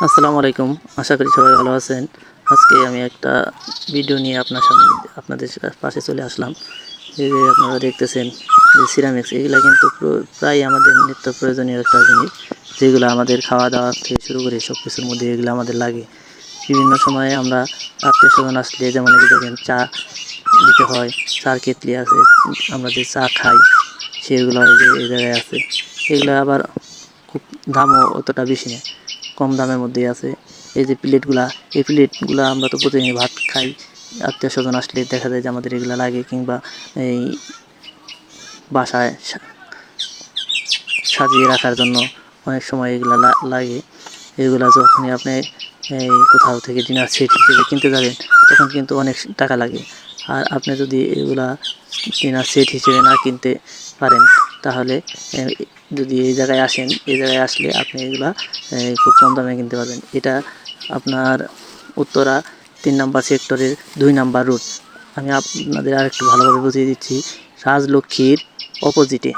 আসসালামু আলাইকুম। আশা করি সবাই ভালো আছেন। আজকে আমি একটা ভিডিও নিয়ে আপনার সামনে, আপনাদের পাশে চলে আসলাম। যে আপনারা দেখতেছেন যে সিরামিক্স এগুলো কিন্তু প্র- প্রায় আমাদের নিত্য প্রয়োজনীয় একটা জিনিস। যেগুলো আমাদের খাওয়া দাওয়া থেকে শুরু করে সব কিছুর মধ্যে এগুলো আমাদের লাগে। বিভিন্ন সময়ে আমরা আত্মীয় স্বজন আসলে যেমন যে দেখেন চা দিতে হয়, চার কেতলি আছে, আমরা যে চা খাই, সেগুলো এই জায়গায় আছে। এগুলো আবার খুব দামও অতটা বেশি না। কম দামের মধ্যেই আছে। এই যে প্লেটগুলা, এই প্লেটগুলা আমরা তো প্রতিদিন ভাত খাই। আত্মীয় স্বজন আসলে দেখা যায় যে আমাদের এগুলো লাগে কিংবা এই বাসায় সাজিয়ে রাখার জন্য অনেক সময় এগুলো লাগে। এগুলা যখনই আপনি এই কোথাও থেকে ডিনার সেট হিসেবে কিনতে যাবেন, তখন কিন্তু অনেক টাকা লাগে। আর আপনি যদি এগুলা ডিনার সেট হিসেবে না কিনতে পারেন তাহলে যদি এই জায়গায় আসেন, এই জায়গায় আসলে আপনি এগুলা খুব কম দামে কিনতে পারবেন। এটা আপনার উত্তরা তিন নাম্বার সেক্টরের দুই নাম্বার রুট। আমি আপনাদের আর একটু ভালোভাবে বুঝিয়ে দিচ্ছি। রাজলক্ষ্মীর অপোজিটে।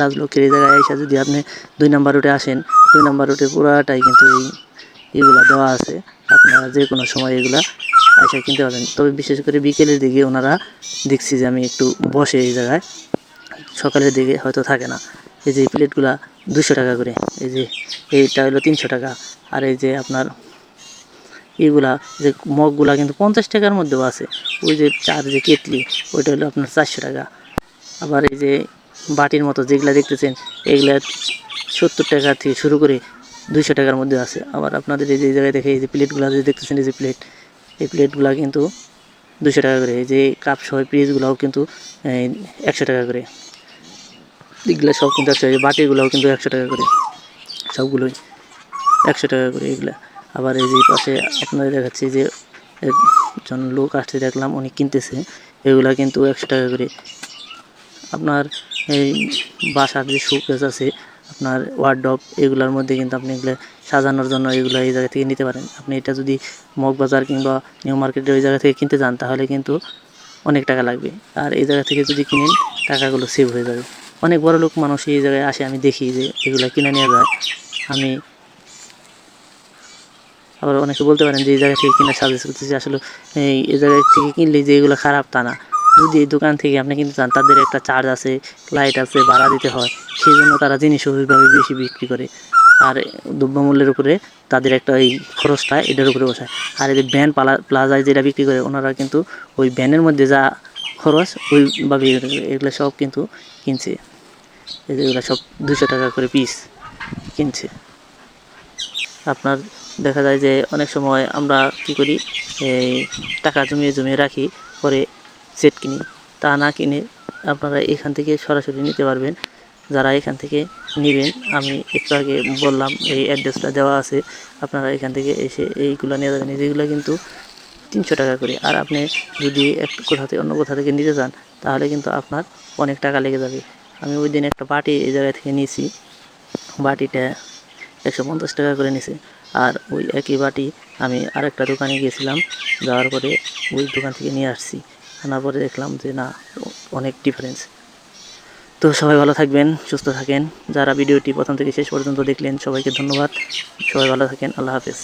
রাজলক্ষ্মীর এই জায়গায় এসে যদি আপনি দুই নাম্বার রুটে আসেন, দুই নাম্বার রুটে পুরাটাই কিন্তু এই, এগুলা দেওয়া আছে। আপনারা যে কোনো সময় এগুলা এসে কিনতে পারবেন। তবে বিশেষ করে বিকেলের দিকে ওনারা দেখছি যে আমি একটু বসে এই জায়গায়। সকালের দিকে হয়তো থাকে না। এই যে প্লেটগুলা দুশো টাকা করে, এই যে এইটা হলো তিনশো টাকা। আর এই যে আপনার এগুলা যে মগগুলা কিন্তু পঞ্চাশ টাকার মধ্যেও আছে। ওই যে চার যে কেটলি, ওইটা হলো আপনার চারশো টাকা। আবার এই যে বাটির মতো যেগুলা দেখতেছেন, এগুলা সত্তর টাকা থেকে শুরু করে দুইশো টাকার মধ্যে আছে। আবার আপনাদের এই যে জায়গায় দেখে এই যে প্লেটগুলো যে দেখতেছেন, এই যে প্লেট, এই প্লেটগুলা কিন্তু দুশো টাকা করে। এই যে কাপ সহ পিসগুলোও কিন্তু একশো টাকা করে। এগুলো সব কিন্তু একশো বাটিগুলোও কিন্তু একশো টাকা করে। সবগুলোই একশো টাকা করে এগুলা। আবার এই যে পাশে আপনাদের দেখাচ্ছি যে একজন লোক আসছে দেখলাম, উনি কিনতেছে, এগুলা কিন্তু একশো টাকা করে। আপনার এই বাসার যে শোকেস আছে, আপনার ওয়ার্ডব এগুলোর মধ্যে কিন্তু আপনি এগুলো সাজানোর জন্য এগুলো এই জায়গা থেকে নিতে পারেন। আপনি এটা যদি মগবাজার কিংবা নিউ মার্কেটের ওই জায়গা থেকে কিনতে যান, তাহলে কিন্তু অনেক টাকা লাগবে। আর এই জায়গা থেকে যদি কিনেন, টাকাগুলো সেভ হয়ে যাবে। অনেক বড় লোক মানুষ এই জায়গায় আসে, আমি দেখি যে এগুলো কিনে নিয়ে যায়। আমি আবার অনেকে বলতে পারেন যে এই জায়গা থেকে কিনে সাজেস্ট করতেছি আসলে এই জায়গা থেকে কিনলে যে এগুলো খারাপ তা না। যদি এই দোকান থেকে আপনি কিনতে চান, তাদের একটা চার্জ আছে, লাইট আছে, ভাড়া দিতে হয় সেই জন্য তারা জিনিস ওইভাবে বেশি বিক্রি করে। আর দ্রব্যমূল্যের উপরে তাদের একটা ওই খরচটা এটার উপরে বসায়। আর এই যে ভ্যান পালা, প্লাজায় যেটা বিক্রি করে, ওনারা কিন্তু ওই ভ্যানের মধ্যে যা খরচ ওইভাবে এগুলো সব কিন্তু কিনছে। এগুলো সব দুশো টাকা করে পিস কিনছে। আপনার দেখা যায় যে অনেক সময় আমরা কি করি, এই টাকা জমিয়ে জমিয়ে রাখি, পরে সেট কিনি। তা না কিনে আপনারা এখান থেকে সরাসরি নিতে পারবেন। যারা এখান থেকে নেবেন, আমি একটু আগে বললাম, এই অ্যাড্রেসটা দেওয়া আছে। আপনারা এখান থেকে এসে এইগুলো নিয়ে যাবেন। যেগুলো কিন্তু তিনশো টাকা করে। আর আপনি যদি এক কোথা থেকে অন্য কোথা থেকে নিতে চান, তাহলে কিন্তু আপনার অনেক টাকা লেগে যাবে। আমি ওই দিন একটা বাটি এই জায়গা থেকে নিয়েছি। বাটিটা একশো পঞ্চাশ টাকা করে নিছে। আর ওই একই বাটি আমি আরেকটা দোকানে গিয়েছিলাম। যাওয়ার পরে ওই দোকান থেকে নিয়ে আসছি। আনার পরে দেখলাম যে, না, অনেক ডিফারেন্স তো সবাই ভালো থাকবেন, সুস্থ থাকেন। যারা ভিডিওটি প্রথম থেকে শেষ পর্যন্ত দেখলেন, সবাইকে ধন্যবাদ। সবাই ভালো থাকেন, আল্লাহ হাফেজ।